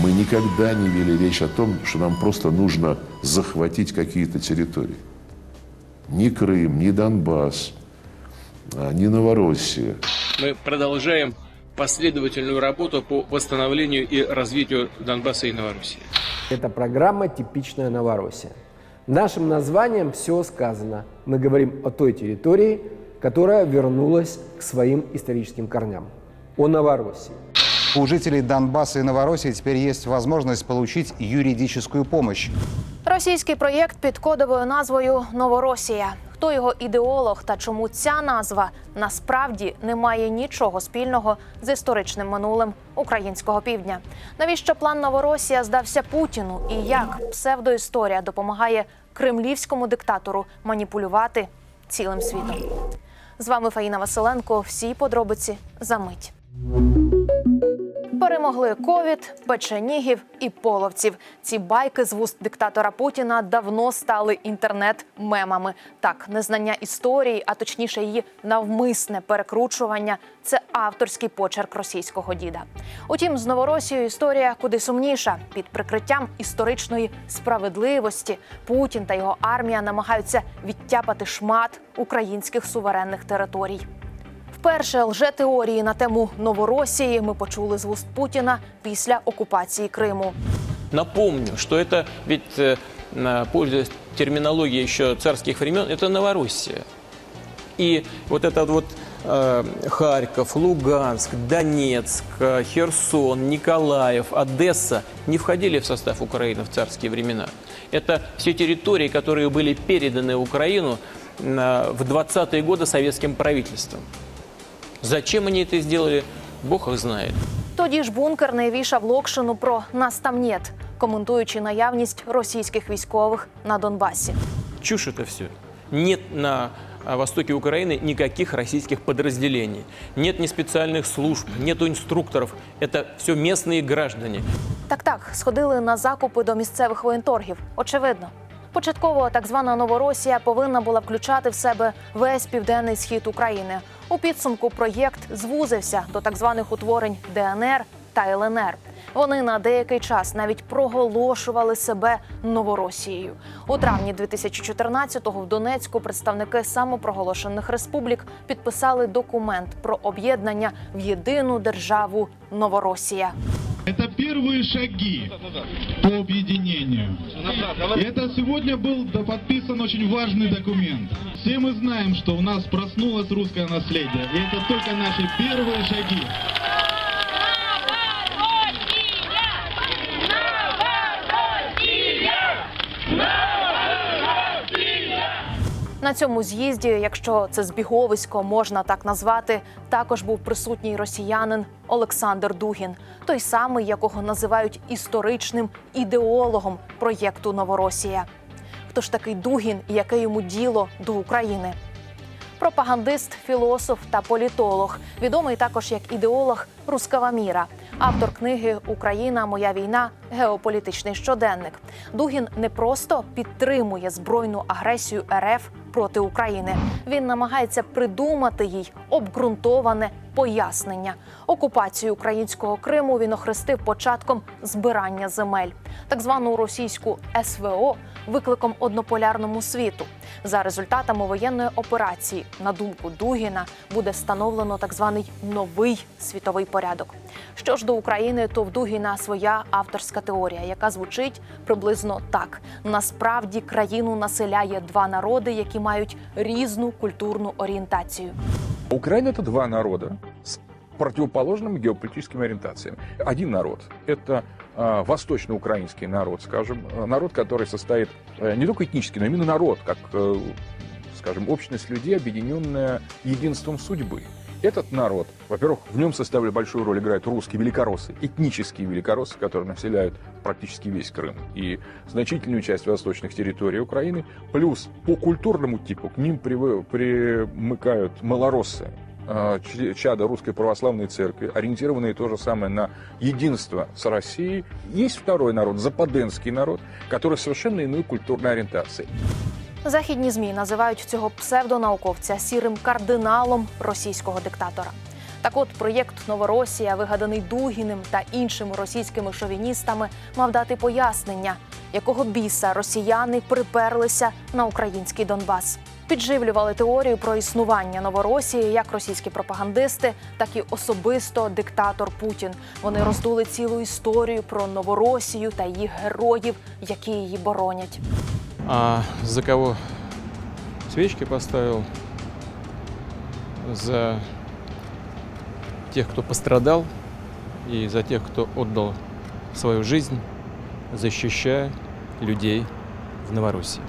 Мы никогда не вели речь о том, что нам просто нужно захватить какие-то территории. Ни Крым, ни Донбасс, а, ни Новороссия. Мы продолжаем последовательную работу по восстановлению и развитию Донбасса и Новороссии. Это программа «Типичная Новороссия». Нашим названием все сказано. Мы говорим о той территории, которая вернулась к своим историческим корням. О Новороссии. У жителей Донбасса и Новороссии теперь есть возможность получить юридическую помощь. Російський проєкт під кодовою назвою Новоросія. Хто його ідеолог та чому ця назва насправді не має нічого спільного з історичним минулим українського півдня? Навіщо план Новоросія здався Путіну? І як псевдоісторія допомагає кремлівському диктатору маніпулювати цілим світом? З вами Фаїна Василенко. Всі подробиці за мить. Перемогли ковід, печенігів і половців. Ці байки з вуст диктатора Путіна давно стали інтернет-мемами. Так, незнання історії, а точніше її навмисне перекручування це авторський почерк російського діда. Утім, з Новоросією історія куди сумніша. Під прикриттям історичної справедливості Путін та його армія намагаються відтяпати шмат українських суверенних територій. Вперше лжетеорії на тему Новоросії ми почули з вуст Путіна після окупації Криму. Напомню, что это ведь, э, на- пользуясь терминологией еще царских времен, это Новороссия. И вот это вот э, Харьков, Луганск, Донецк, э, Херсон, Николаев, Одесса не входили в состав Украины в царские времена. Это все территории, которые были переданы в Украину э, в 20-е годы советским правительством. Зачем они это сделали, Бог их знает. Тоді ж бункерний вішав Локшину про нас там нет, коментуючи наявність російських військових на Донбасі. Чушь это все. Нет на а, востоке Украины никаких российских подразделений. Нет ни специальных служб, нету инструкторов. Это все местные граждане. Так, так, сходили на закупи до місцевих воєнторгів. Очевидно. Початково так звана Новоросія повинна була включати в себе весь південний схід України. У підсумку проєкт звузився до так званих утворень ДНР та ЛНР. Вони на деякий час навіть проголошували себе Новоросією. У травні 2014-го в Донецьку представники самопроголошених республік підписали документ про об'єднання в єдину державу Новоросія. Это первые шаги по объединению. И это сегодня был подписан очень важный документ. Все мы знаем, что у нас проснулось русское наследие. И это только наши первые шаги. На цьому з'їзді, якщо це збіговисько можна так назвати, також був присутній росіянин Олександр Дугін, той самий, якого називають історичним ідеологом проєкту Новоросія. Хто ж такий Дугін і яке йому діло до України? Пропагандист, філософ та політолог, відомий також як ідеолог рускава міра, автор книги Україна, моя війна, геополітичний щоденник. Дугін не просто підтримує збройну агресію РФ проти України. Він намагається придумати їй обґрунтоване пояснення. Окупацію українського Криму він охрестив початком збирання земель, так звану російську СВО викликом однополярному світу. За результатами воєнної операції, на думку Дугіна, буде встановлено так званий новий світовий порядок. Що ж до України, то в Дугіна своя авторська теорія, яка звучить приблизно так: насправді країну населяє два народи, які мають різну культурну орієнтацію. Украина это два народа с противоположными геополитическими ориентациями. Один народ – это э, восточноукраинский народ, скажем, э, народ, который состоит э, не только этнически, но именно народ, как, э, скажем, общность людей, объединенная единством судьбы. Этот народ, во-первых, в нем составили большую роль играют русские великороссы, этнические великороссы, которые населяют практически весь Крым и значительную часть восточных территорий Украины. Плюс по культурному типу к ним примыкают малороссы, ч- чада Русской Православной Церкви, ориентированные то же самое на единство с Россией. Есть второй народ, западенский народ, который совершенно иной культурной ориентации. Західні змі називають цього псевдонауковця сірим кардиналом російського диктатора. Так от проєкт Новоросія, вигаданий Дугіним та іншими російськими шовіністами, мав дати пояснення, якого біса росіяни приперлися на український Донбас. Підживлювали теорію про існування Новоросії як російські пропагандисти, так і особисто диктатор Путін. Вони роздули цілу історію про Новоросію та її героїв, які її боронять. А за кого свечки поставил? За тех, кто пострадал, и за тех, кто отдал свою жизнь, защищая людей в Новороссии.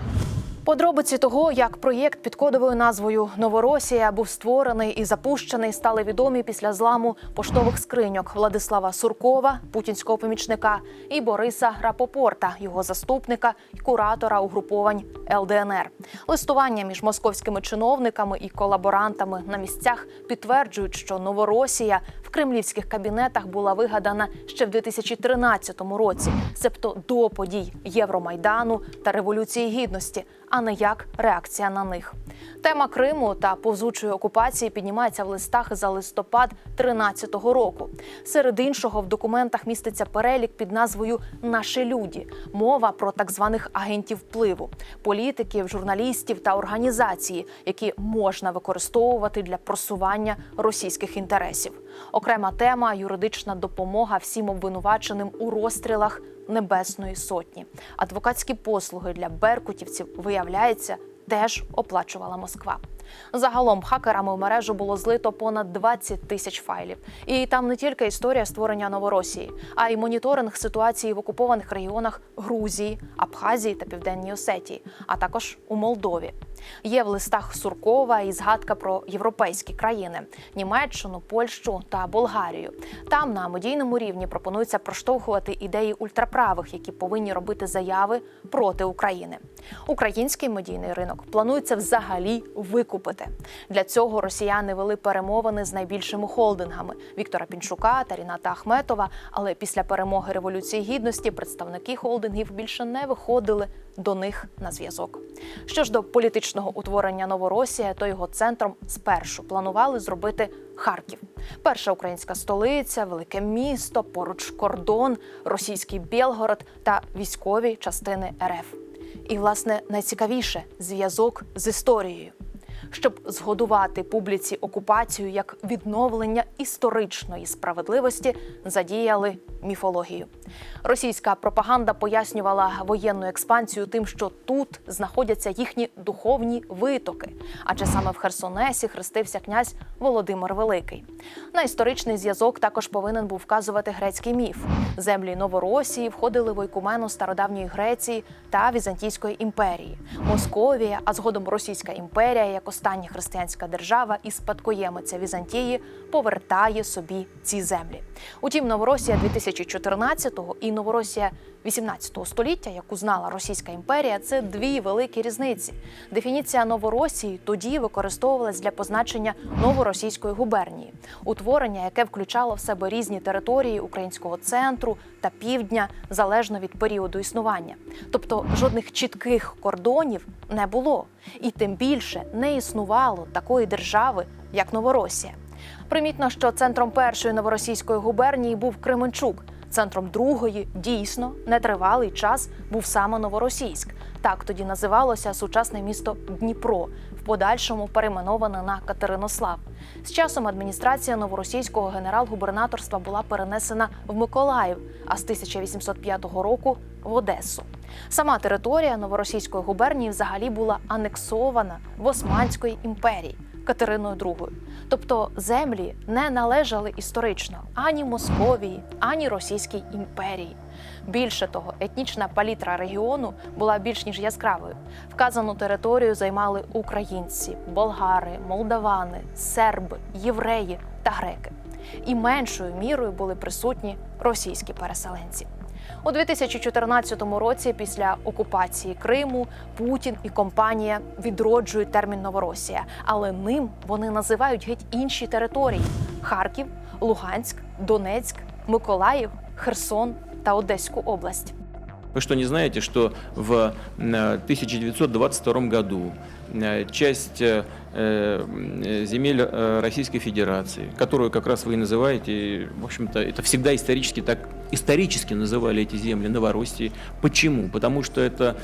Подробиці того, як проєкт під кодовою назвою Новоросія був створений і запущений, стали відомі після зламу поштових скриньок Владислава Суркова, путінського помічника, і Бориса Рапопорта, його заступника і куратора угруповань ЛДНР. Листування між московськими чиновниками і колаборантами на місцях підтверджують, що Новоросія в кремлівських кабінетах була вигадана ще в 2013 році, себто до подій Євромайдану та Революції Гідності, а не як реакція на них. Тема Криму та повзучої окупації піднімається в листах за листопад 2013 року. Серед іншого в документах міститься перелік під назвою Наші люди. Мова про так званих агентів впливу, політиків, журналістів та організації, які можна використовувати для просування російських інтересів. Окрема тема юридична допомога всім обвинуваченим у розстрілах Небесної Сотні. Адвокатські послуги для беркутівців виявляється теж оплачувала Москва. Загалом хакерами в мережу було злито понад 20 тисяч файлів. І там не тільки історія створення Новоросії, а й моніторинг ситуації в окупованих регіонах Грузії, Абхазії та Південній Осетії, а також у Молдові. Є в листах Суркова і згадка про європейські країни Німеччину, Польщу та Болгарію. Там на медійному рівні пропонується проштовхувати ідеї ультраправих, які повинні робити заяви проти України. Український медійний ринок планується взагалі викупити. Для цього росіяни вели перемовини з найбільшими холдингами Віктора Пінчука та Ріната Ахметова. Але після перемоги революції гідності представники холдингів більше не виходили до них на зв'язок. Що ж до політичного утворення Новоросія, то його центром спершу планували зробити Харків. Перша українська столиця, велике місто, поруч кордон, російський Білгород та військові частини РФ. І, власне, найцікавіше зв'язок з історією. Щоб згодувати публіці окупацію як відновлення історичної справедливості, задіяли міфологію. Російська пропаганда пояснювала воєнну експансію тим, що тут знаходяться їхні духовні витоки, адже саме в Херсонесі хрестився князь Володимир Великий. На історичний зв'язок також повинен був вказувати грецький міф. Землі Новоросії входили в ойкумену стародавньої Греції та Візантійської імперії. Московія, а згодом Російська імперія, як остання християнська держава і спадкоємиця Візантії, повертає собі ці землі. Утім, Новоросія 2014-го і Новоросія 18 століття, яку знала Російська імперія, це дві великі різниці. Дефініція Новоросії тоді використовувалась для позначення новоросійської губернії, утворення, яке включало в себе різні території українського центру та півдня залежно від періоду існування. Тобто жодних чітких кордонів не було, і тим більше не існувало такої держави, як Новоросія. Примітно, що центром першої новоросійської губернії був Кременчук. Центром другої дійсно нетривалий час був саме Новоросійськ. Так тоді називалося сучасне місто Дніпро, в подальшому перейменоване на Катеринослав. З часом адміністрація новоросійського генерал-губернаторства була перенесена в Миколаїв, а з 1805 року в Одесу. Сама територія новоросійської губернії взагалі була анексована в Османської імперії. Катериною II. Тобто землі не належали історично ані Московії, ані Російській імперії. Більше того, етнічна палітра регіону була більш ніж яскравою. Вказану територію займали українці, болгари, молдавани, серби, євреї та греки. І меншою мірою були присутні російські переселенці. У 2014 році, після окупації Криму, Путін і компанія відроджують термін Новоросія, але ним вони називають геть інші території: Харків, Луганськ, Донецьк, Миколаїв, Херсон та Одеську область. Вы что, не знаете, что в э, 1922 году э, часть э, э, земель э, Российской Федерации, которую как раз вы и называете, в общем-то, это всегда исторически так, исторически называли эти земли Новороссией. Почему? Потому что это,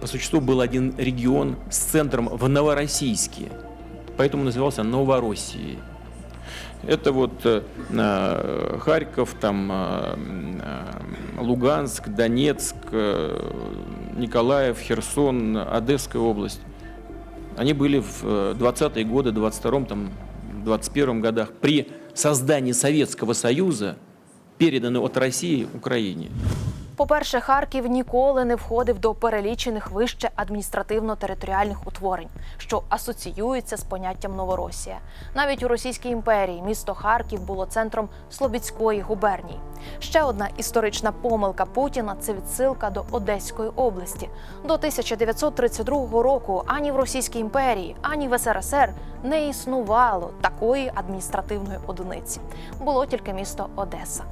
по существу, был один регион с центром в Новороссийске, поэтому назывался Новороссией. Это вот э, э, Харьков, там э, Луганск, Донецк, Николаев, Херсон, Одесская область. Они были в э, 20-е годы, 22-м, там, 21 годах при создании Советского Союза переданы от России Украине. По-перше, Харків ніколи не входив до перелічених вище адміністративно-територіальних утворень, що асоціюються з поняттям Новоросія. Навіть у Російській імперії місто Харків було центром Слобідської губернії. Ще одна історична помилка Путіна це відсилка до Одеської області. До 1932 року ані в Російській імперії, ані в СРСР не існувало такої адміністративної одиниці. Було тільки місто Одеса.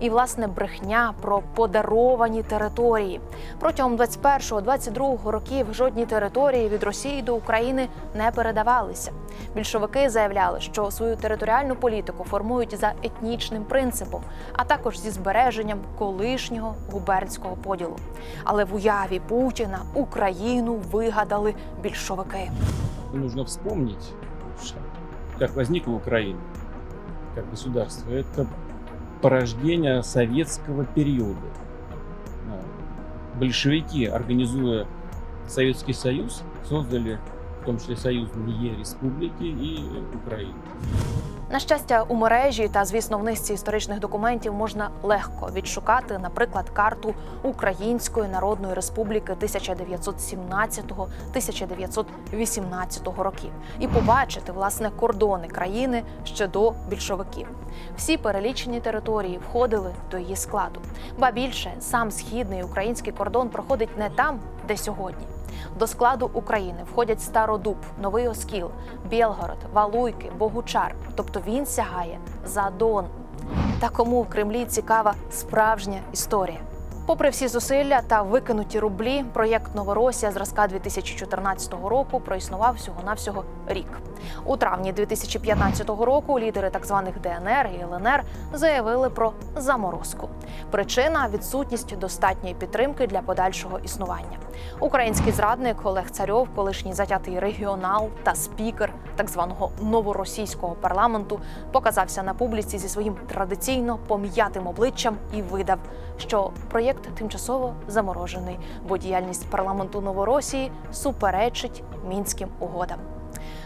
І власне брехня про подаровані території протягом 21-22 років жодні території від Росії до України не передавалися. Більшовики заявляли, що свою територіальну політику формують за етнічним принципом, а також зі збереженням колишнього губернського поділу. Але в уяві Путіна Україну вигадали більшовики. нужно вспомнить, как возникла Украина как государство. Это порождение советского периода. А, Большевики, организуя Советский Союз, создали в том числе союзные республики и Украину. На щастя, у мережі та, звісно, в низці історичних документів можна легко відшукати, наприклад, карту Української Народної Республіки 1917-1918 років і побачити власне кордони країни ще до більшовиків. Всі перелічені території входили до її складу. Ба більше сам східний український кордон проходить не там, де сьогодні. До складу України входять Стародуб, Новий Оскіл, Білгород, Валуйки, Богучар. Тобто він сягає за Дон. Та кому в Кремлі цікава справжня історія. Попри всі зусилля та викинуті рублі, проєкт Новоросія зразка 2014 року проіснував всього-навсього рік. У травні 2015 року лідери так званих ДНР і ЛНР заявили про заморозку. Причина відсутність достатньої підтримки для подальшого існування. Український зрадник Олег Царьов, колишній затятий регіонал та спікер так званого новоросійського парламенту, показався на публіці зі своїм традиційно пом'ятим обличчям і видав, що проєкт тимчасово заморожений, бо діяльність парламенту Новоросії суперечить мінським угодам.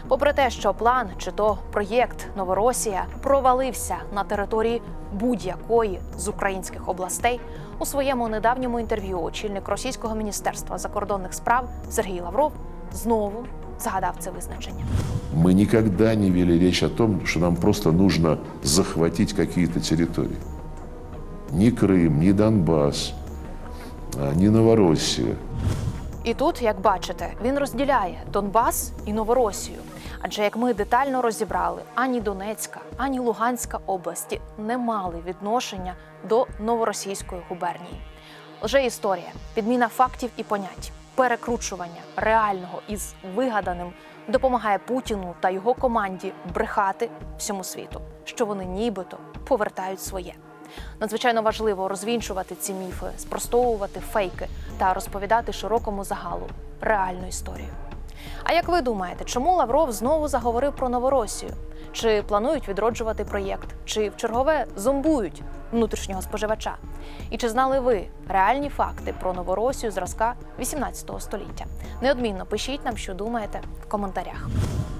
Попри те, що план чи то проєкт Новоросія провалився на території будь-якої з українських областей, у своєму недавньому інтерв'ю очільник російського міністерства закордонних справ Сергій Лавров знову згадав це визначення. Мы никогда не вели речь о том, что нам просто нужно захватить какие-то территории. Ни Крым, ни Донбасс, а, ни Новороссия. І тут, як бачите, він розділяє Донбас і Новоросію. Адже як ми детально розібрали, ані Донецька, ані Луганська області не мали відношення до новоросійської губернії. Лже історія, підміна фактів і понять, перекручування реального із вигаданим допомагає Путіну та його команді брехати всьому світу, що вони нібито повертають своє. Надзвичайно важливо розвінчувати ці міфи, спростовувати фейки та розповідати широкому загалу реальну історію. А як ви думаєте, чому Лавров знову заговорив про Новоросію? Чи планують відроджувати проєкт, чи в чергове зомбують внутрішнього споживача? І чи знали ви реальні факти про Новоросію зразка 18 століття? Неодмінно пишіть нам, що думаєте в коментарях.